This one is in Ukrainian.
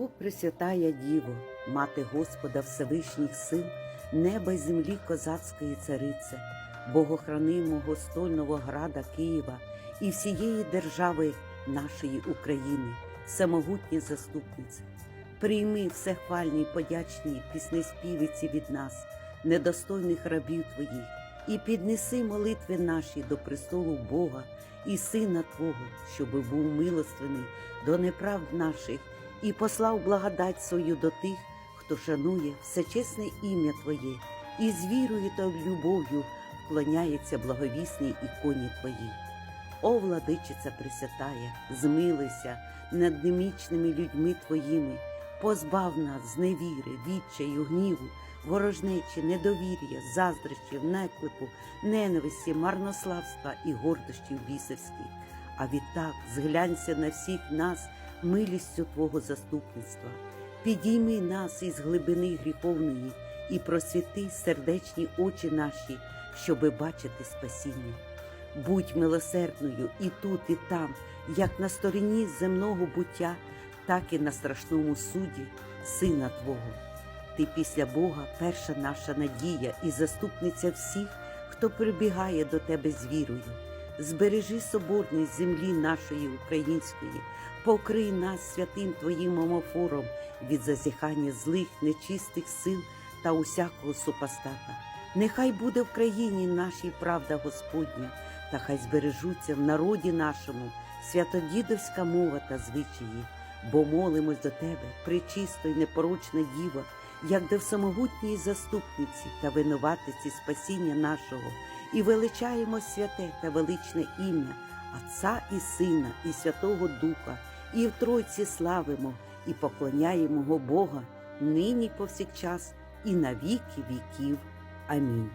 О, Пресвятая Діво, мати Господа Всевишніх сил, неба й землі козацької царице, богохранимого стольного града Києва і всієї держави нашої України, самогутні заступниці, прийми всехвальні й подячні піснеспівиці від нас, недостойних рабів Твоїх, і піднеси молитви наші до престолу Бога і Сина Твого, щоби був милостивий до неправд наших і послав благодать свою до тих, хто шанує всечесне ім'я Твоє, і з вірою та любов'ю вклоняється благовісній іконі Твоїй. О, владичиця Пресвятая, змилися над немічними людьми Твоїми, позбав нас з невіри, відчаю, гніву, ворожнечі, недовір'я, заздрощів, неклепу, ненависті, марнославства і гордощів бісовських. А відтак зглянься на всіх нас милістю Твого заступництва. Підійми нас із глибини гріховної і просвіти сердечні очі наші, щоби бачити спасіння. Будь милосердною і тут, і там, як на стороні земного буття, так і на страшному суді Сина Твого. Ти після Бога перша наша надія і заступниця всіх, хто прибігає до Тебе з вірою. Збережи соборність землі нашої української, покрий нас святим Твоїм омофором від зазіхання злих, нечистих сил та усякого супостата. Нехай буде в країні нашій правда Господня, та хай збережуться в народі нашому святодідовська мова та звичаї, бо молимось до Тебе, пречисто й непорочна діва, як до всемогутньої заступниці та винуватиці спасіння нашого, і величаємо святе та величне ім'я Отця і Сина, і Святого Духа, і в Тройці славимо, і поклоняємо Бога нині повсякчас, і на віки віків. Амінь.